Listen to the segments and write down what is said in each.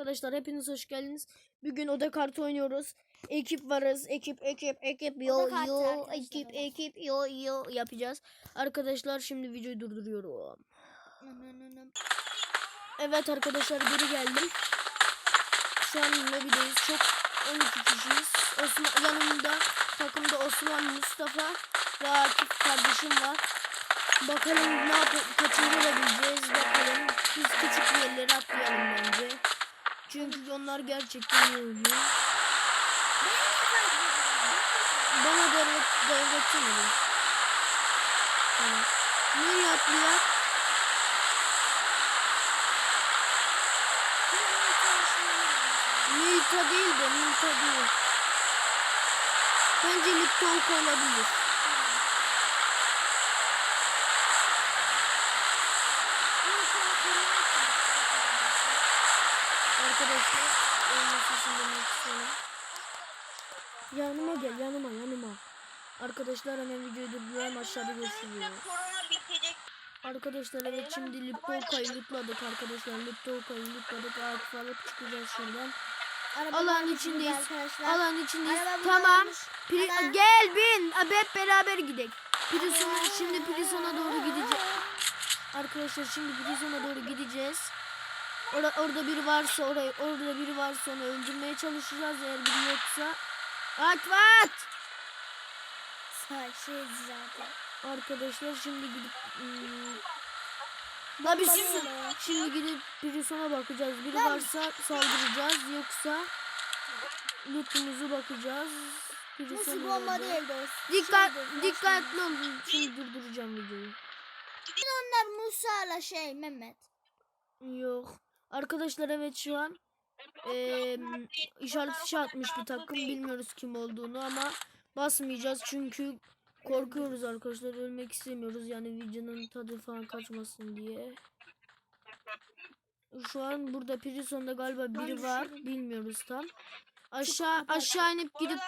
Arkadaşlar hepiniz hoş geldiniz. Bugün oda kartı oynuyoruz. Ekip varız. Ekip ekip ekip yo yo ekip ekip yo yo yapacağız. Arkadaşlar şimdi videoyu durduruyorum. Evet arkadaşlar geri geldim. Şu an lobideyiz. Çok 12 kişiyiz. Osman yanımda takımda Osman, Mustafa ve Akif kardeşim var. Bakalım ne yap kaçıncı olabileceğiz bakalım. Biz küçük yerlere atlayalım bence. Çünkü onlar gerçekten iyi oynuyor. Bana devlet devletçemedim. Tamam. Nereye atlayak? Milka değil de Milka değil. Bence Liptonka olabilir. Arkadaşlar sesini demek istiyorum. Yanıma gel yanıma yanıma. Arkadaşlar hemen videoyu durduruyorum aşağıda görüşürüz. Arkadaşlar evet şimdi Liptolka'yı lootladık arkadaşlar. Liptolka'yı lootladık. Akif alıp çıkacağız şuradan. Alan içindeyiz. Alan içindeyiz. Araba Tamam. Pri- Ana. gel bin. Abi hep beraber gidelim. Prison'a şimdi Prison'a doğru gideceğiz. Arkadaşlar şimdi Prison'a doğru gideceğiz. Ora- orada biri varsa orayı orada biri varsa onu öldürmeye çalışacağız eğer biri yoksa. At at. Şey zaten. Arkadaşlar şimdi gidip hmm, La biz Bakıyorum. şimdi gidip Prison'a bakacağız. Biri varsa saldıracağız yoksa lootumuzu bakacağız. Prison bomba değil dost. Dikkat Şeydir, dikkatli olun. Şimdi durduracağım videoyu. Onlar Musa'la şey Mehmet. Yok. Arkadaşlar evet şu an eee işaret fişi atmış bir takım. Bilmiyoruz kim olduğunu ama basmayacağız çünkü korkuyoruz arkadaşlar. Ölmek istemiyoruz yani videonun tadı falan kaçmasın diye. Şu an burada Prison'da galiba biri var. Bilmiyoruz tam. Aşağı aşağı inip gidip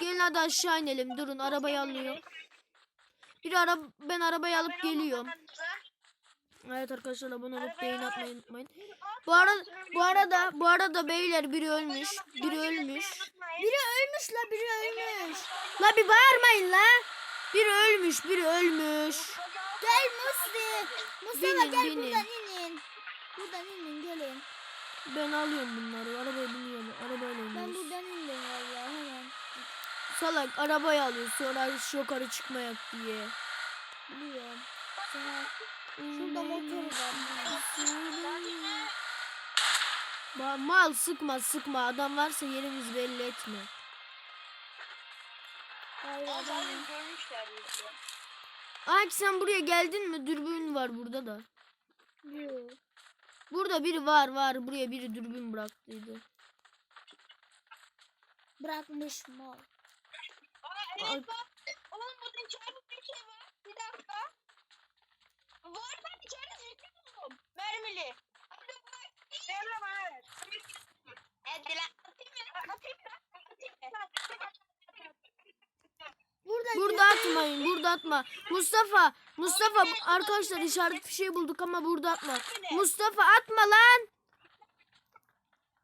gelin hadi aşağı inelim. Durun arabayı alıyorum. Bir ara ben arabayı alıp geliyorum. Evet arkadaşlar abone olup beğeni atmayı unutmayın. Bu arada bu arada bu arada beyler biri ölmüş. Biri ölmüş. Biri ölmüş la biri ölmüş. La bir bağırmayın la. Biri ölmüş, biri ölmüş. Gel Musi. Mustafa gel binin. buradan inin. Buradan inin gelin. Ben alıyorum bunları. Arabaya biniyorum. Arabayla Ben iniyoruz. buradan indim valla hemen. Salak arabayı alıyor sonra yukarı çıkmayak diye. Biliyorum. Sana şurada motor var. Mal sıkma sıkma adam varsa yerimiz belli etme. Alp sen buraya geldin mi? Dürbün var burada da. Yok. Burada biri var var. Buraya biri dürbün bıraktıydı. Bırakmış mal. Al- Oğlum burada içeride bir şey var. Bir dakika. Var lan içeride zeki buldum. Mermili. Hadi bak. Emre bana ver. Hadi lan. Atayım mı? Atayım mı? Atayım mı? Burada Burada atmayın. Burada atma. Mustafa. Mustafa arkadaşlar işaret bir şey bulduk ama burada atma. Mustafa atma lan.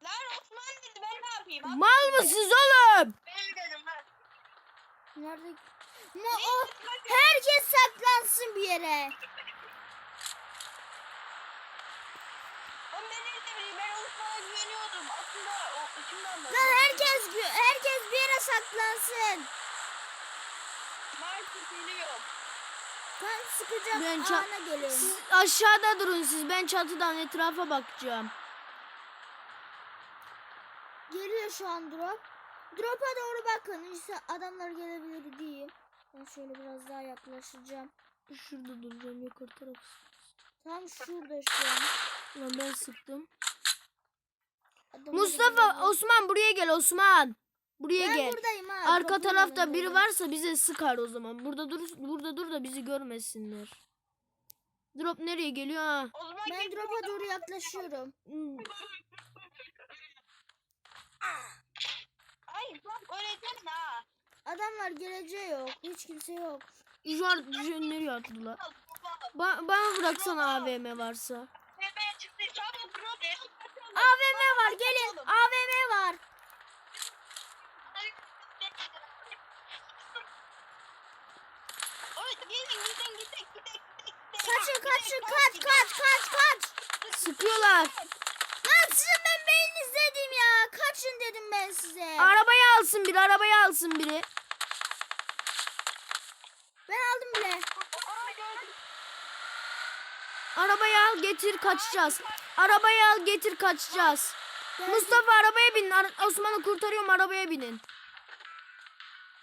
Lan Osman dedi ben ne yapayım? Mal mısınız oğlum? Benim dedim ha. Nerede? Ma o herkes saklansın bir yere. Ben? Ben. Lan herkes herkes bir yere saklansın. Maalesef. Ben sıkacağım Ben ana gelin. Siz aşağıda durun siz. Ben çatıdan etrafa bakacağım. Geliyor şu an drop. Drop'a doğru bakın. İşte adamlar gelebilir diyeyim. Ben şöyle biraz daha yaklaşacağım. Şurada duracağım yukarı taraf. Tam şurada şu an. Lan ben sıktım. Adamlar Mustafa. Osman buraya gel Osman. Buraya ben gel. buradayım ha. Arka drop'un tarafta biri yanındayım. varsa bize sıkar o zaman. Burada dur burada dur da bizi görmesinler. Drop nereye geliyor ha? O zaman Ben git drop'a doğru yaklaşıyorum. Hmm, Hayır lan öyle deme ha. Adamlar geleceği yok. Hiç kimse yok. Şu nereye attılar? Ba- bana bıraksana AVM varsa. Bebeğe çıktı çabuk bro. AVM var gelin. Gidin gidin gidin gidin. Kaçın kaçın kaç kaç kaç kaç. Sıkıyorlar. Lan sizin ben beyniniz dedim ya. Kaçın dedim ben size. Arabayı alsın biri arabayı alsın biri. Ben aldım bile. Arabayı al getir kaçacağız. Arabayı al getir kaçacağız. Mustafa arabaya binin. Osman'ı kurtarıyorum arabaya binin.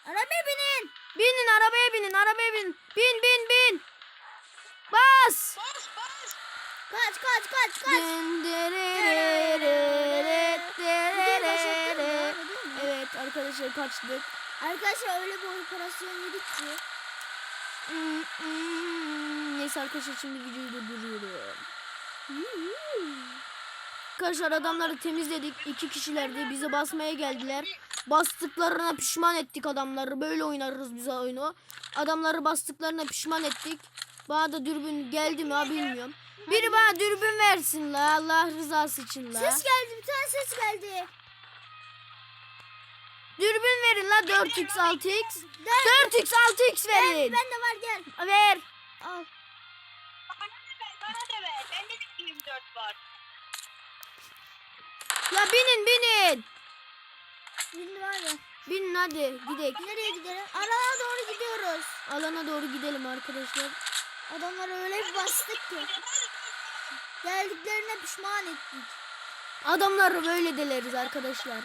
Arabaya binin. Binin arabaya binin arabaya binin. Bin bin bin. Bas. Bas bas. Kaç kaç kaç kaç. Evet arkadaşlar kaçtık. Arkadaşlar öyle bir operasyon yedik ki. Neyse arkadaşlar şimdi videoyu durduruyorum. Arkadaşlar adamları temizledik. İki kişilerdi. Bize basmaya geldiler. Bastıklarına pişman ettik adamları. Böyle oynarız biz oyunu. Adamları bastıklarına pişman ettik. Bana da dürbün geldi mi ha bilmiyorum. Biri bana dürbün versin la Allah rızası için la. Ses geldi bir tane ses geldi. Dürbün verin la 4x 6x. Der. 4x 6x Ben, verin. ben de var gel. Ver. Al. Bana da ver bana da ver. Bende de 24 var. La binin binin. Şimdi var ya. Binin hadi gidelim. Nereye gidelim? Alana doğru gidiyoruz. Alana doğru gidelim arkadaşlar. Adamları öyle bir bastık ki. Geldiklerine pişman ettik. Adamları böyle deleriz arkadaşlar.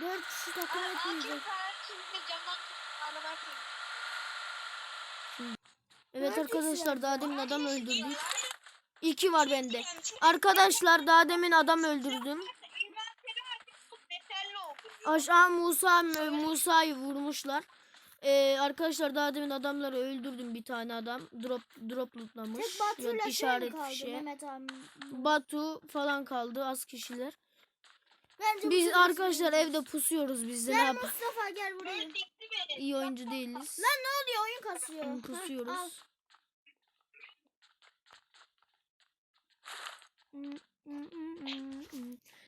Dört kişi takım etmeyecek. Evet arkadaşlar daha demin adam öldürdük. İki var bende. Arkadaşlar daha demin adam öldürdüm. Aşağı Musa Musa'yı vurmuşlar. Ee, arkadaşlar daha demin adamları öldürdüm bir tane adam. Drop drop lootlamış. Tek Batu'yla şey işaret kaldı fişi. Mehmet abi? Batu falan kaldı az kişiler. Bence Biz arkadaşlar evde pusuyoruz biz de ne Gel yapalım. Mustafa gel buraya. İyi oyuncu değiliz. Lan ne oluyor oyun kasıyor. Hı, Hı, al.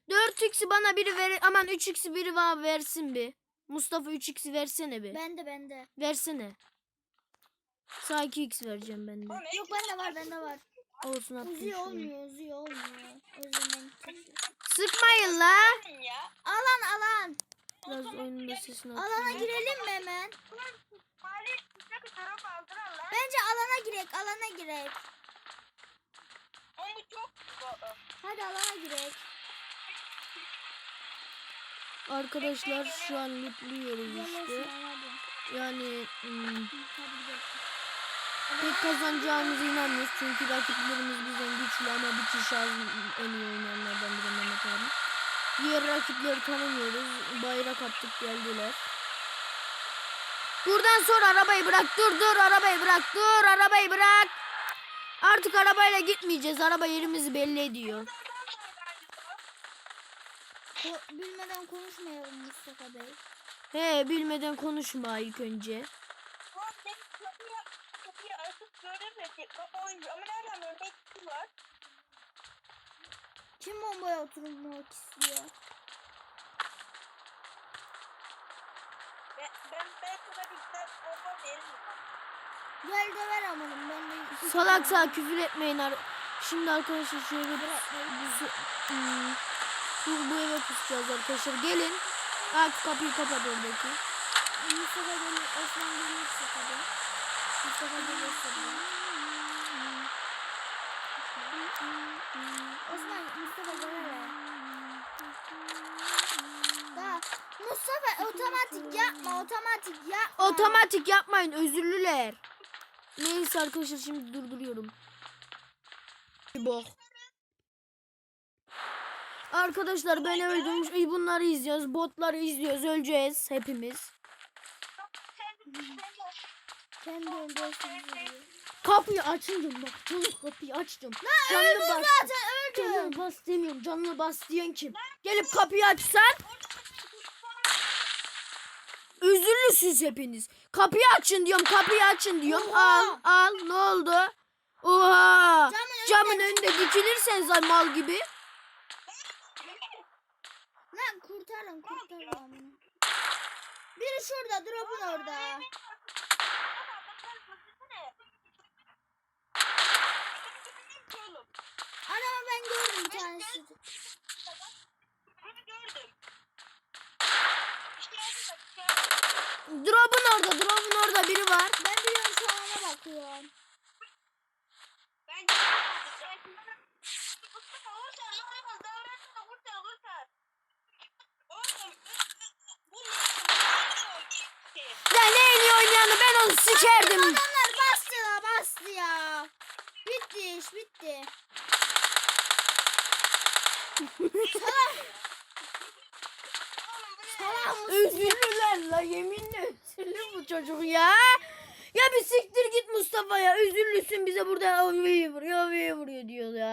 Pusuyoruz. 4x'i bana biri ver aman 3x'i biri bana versin bir. Mustafa 3x'i versene bir. Bende bende. Versene. Sağ 2x vereceğim ben de. Yok bende var bende var. Olsun attım Uzuyor şunu. olmuyor uzuyor olmuyor. O yüzden ben Sıkmayın la. Alan alan. Biraz oyunun da sesini Alana atayım. girelim mi hemen? Bence alana girek alana girek. Hadi alana girek. Arkadaşlar şu an lootluyoruz işte. Yani hmm, pek kazanacağımıza inanmıyoruz. Çünkü rakiplerimiz bizden güçlü ama bir kişi az en iyi oynayanlardan biri Mehmet abi. Diğer rakipleri tanımıyoruz. Bayrak attık geldiler. Buradan sonra arabayı bırak. Dur dur arabayı bırak. Dur arabayı bırak. Artık arabayla gitmeyeceğiz. Araba yerimizi belli ediyor. Ko- bilmeden konuşmayalım Mustafa Bey. He bilmeden konuşma ilk önce. Kim bombaya oturmak istiyor? Gel de ver amanım ben de Salak salak küfür etmeyin. ar- Şimdi arkadaşlar şöyle bir hmm, bu, eve pusacağız arkadaşlar. Gelin. Aa, kapıyı kapat oradaki. Mustafa gelir, Osman gelirse tabii. Mustafa gelirse. Osman, Mustafa gelir. Daha. Mustafa otomatik yapma, otomatik yapma. Otomatik yapmayın özürlüler. Neyse arkadaşlar şimdi durduruyorum. Bok. Arkadaşlar ben öldüm. İyi, Bunları izliyoruz. Botları izliyoruz. Öleceğiz hepimiz. Kendi. Kapıyı açınca bak. Canım kapıyı açtım. Canlı Öldü bas. zaten öldü. Canlı bas demiyorum. Canlı bas diyen kim? Gelip kapıyı açsan. Özürlüsünüz hepiniz. Kapıyı açın diyorum. Kapıyı açın diyorum. Oha. Al al ne oldu? Oha. Camın Camın önünde dikilirsen zaten mal gibi. kurtarın kurtarın. Biri şurada drop'un orada. Adamı ben gördüm bir tanesi. Drop'un orada, drop'un orada biri var. Ben biliyorum şu ana bakıyorum. Oynayanı ben onu sikerdim. Adamlar bastı ya bastı ya. Bitti iş bitti. Salak mısın? Üzüldüler la yeminle üzüldü bu çocuk ya. Ya bir siktir git Mustafa ya. Üzüllüsün bize burada ovi vuruyor ovi vuruyor diyor ya.